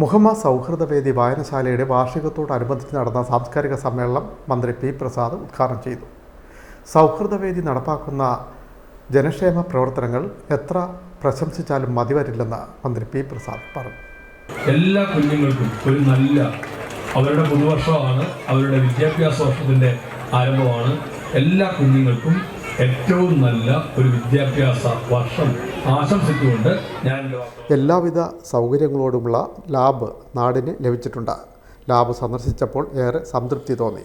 മുഹമ്മദ് സൗഹൃദവേദി വായനശാലയുടെ വാർഷികത്തോടനുബന്ധിച്ച് നടന്ന സാംസ്കാരിക സമ്മേളനം മന്ത്രി പി പ്രസാദ് ഉദ്ഘാടനം ചെയ്തു. സൗഹൃദവേദി നടപ്പാക്കുന്ന ജനക്ഷേമ പ്രവർത്തനങ്ങൾ എത്ര പ്രശംസിച്ചാലും മതിവരില്ലെന്ന് മന്ത്രി പി പ്രസാദ് പറഞ്ഞു. എല്ലാ കുഞ്ഞുങ്ങൾക്കും ഒരു നല്ല അവരുടെ പുതുവർഷമാണ് അവരുടെ വിദ്യാഭ്യാസ വർഷത്തിന്റെ ആരംഭമാണ്. എല്ലാ കുഞ്ഞുങ്ങൾക്കും ഏറ്റവും നല്ല ഒരു വിദ്യാഭ്യാസ വർഷം ആശംസിച്ചുകൊണ്ട് ഞാൻ എല്ലാവിധ സൗകര്യങ്ങളോടുമുള്ള ലാബ് നാടിന് ലഭിച്ചിട്ടുണ്ട്. ലാബ് സന്ദർശിച്ചപ്പോൾ ഏറെ സംതൃപ്തി തോന്നി.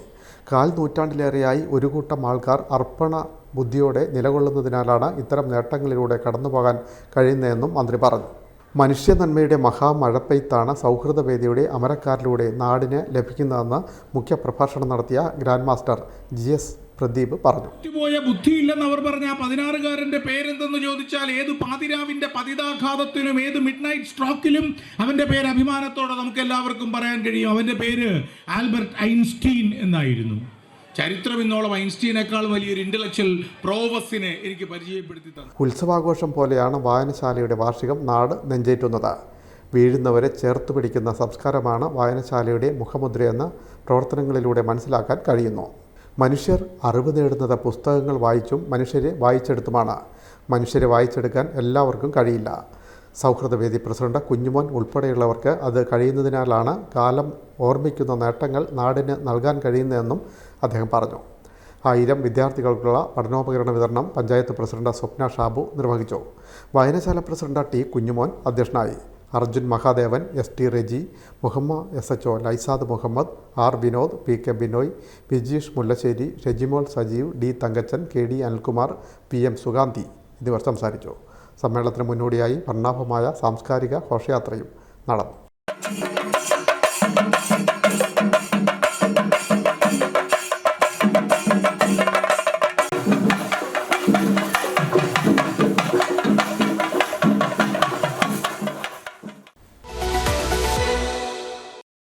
കാൽ നൂറ്റാണ്ടിലേറെയായി ഒരു കൂട്ടം ആൾക്കാർ അർപ്പണ ബുദ്ധിയോടെ നിലകൊള്ളുന്നതിനാലാണ് ഇത്തരം നേട്ടങ്ങളിലൂടെ കടന്നുപോകാൻ കഴിയുന്നതെന്നും മന്ത്രി പറഞ്ഞു. മനുഷ്യ നന്മയുടെ മഹാമഴപ്പെയ്ത്താണ് സൗഹൃദവേദിയുടെ അമരക്കാരിലൂടെ നാടിന് ലഭിക്കുന്നതെന്ന് മുഖ്യപ്രഭാഷണം നടത്തിയ grand master G S Pradeep പറഞ്ഞു. പോയ ബുദ്ധിയില്ലെന്ന് അവർ പറഞ്ഞ പതിനാറുകാരന്റെ പേരെന്തെന്ന് ചോദിച്ചാൽ ഏത് പാതിരാവിന്റെ പതിതാഘാതത്തിലും ഏത് മിഡ് നൈറ്റ് സ്ട്രോക്കിലും അവന്റെ പേര് അഭിമാനത്തോടെ നമുക്ക് എല്ലാവർക്കും പറയാൻ കഴിയും. അവന്റെ പേര് ആൽബർട്ട് ഐൻസ്റ്റീൻ എന്നായിരുന്നു. ചരിത്രം ഇന്നോളം ഐൻസ്റ്റീനേക്കാൾ വലിയൊരു ഇന്റലക്ച്വൽ പ്രോവസിനെ എനിക്ക് പരിചയപ്പെടുത്തി തന്നു. ഉത്സവാഘോഷം പോലെയാണ് വായനശാലയുടെ വാർഷികം നാട് നെഞ്ചേറ്റുന്നത്. വീഴുന്നവരെ ചേർത്ത് പിടിക്കുന്ന സംസ്കാരമാണ് വായനശാലയുടെ മുഖമുദ്രയെന്ന് പ്രവർത്തനങ്ങളിലൂടെ മനസ്സിലാക്കാൻ കഴിയുന്നു. മനുഷ്യർ അറിവ് നേടുന്നത് പുസ്തകങ്ങൾ വായിച്ചും മനുഷ്യരെ വായിച്ചെടുത്തുമാണ്. മനുഷ്യരെ വായിച്ചെടുക്കാൻ എല്ലാവർക്കും കഴിയില്ല. സൗഹൃദവേദി പ്രസിഡന്റ് കുഞ്ഞുമോൻ ഉൾപ്പെടെയുള്ളവർക്ക് അത് കഴിയുന്നതിനാലാണ് കാലം ഓർമ്മിക്കുന്ന നേട്ടങ്ങൾ നാടിന് നൽകാൻ കഴിയുന്നതെന്നും അദ്ദേഹം പറഞ്ഞു. ആയിരം വിദ്യാർത്ഥികൾക്കുള്ള പഠനോപകരണ വിതരണം പഞ്ചായത്ത് പ്രസിഡന്റ് സ്വപ്ന ഷാബു നിർവഹിച്ചു. വായനശാല പ്രസിഡന്റ് ടി കുഞ്ഞുമോൻ അധ്യക്ഷനായി. Arjun Mahadevan S T Reji Muhammad S H O Laisad Muhammad R Vinod P K Binoy Vijeesh Mullassery Shejimol Sajeev D Thankachan K D Anilkumar P M Suganthi എന്നിവർ സംസാരിച്ചു. സമ്മേളനത്തിന് മുന്നോടിയായി വർണാഭമായ സാംസ്കാരിക ഘോഷയാത്രയും നടന്നു.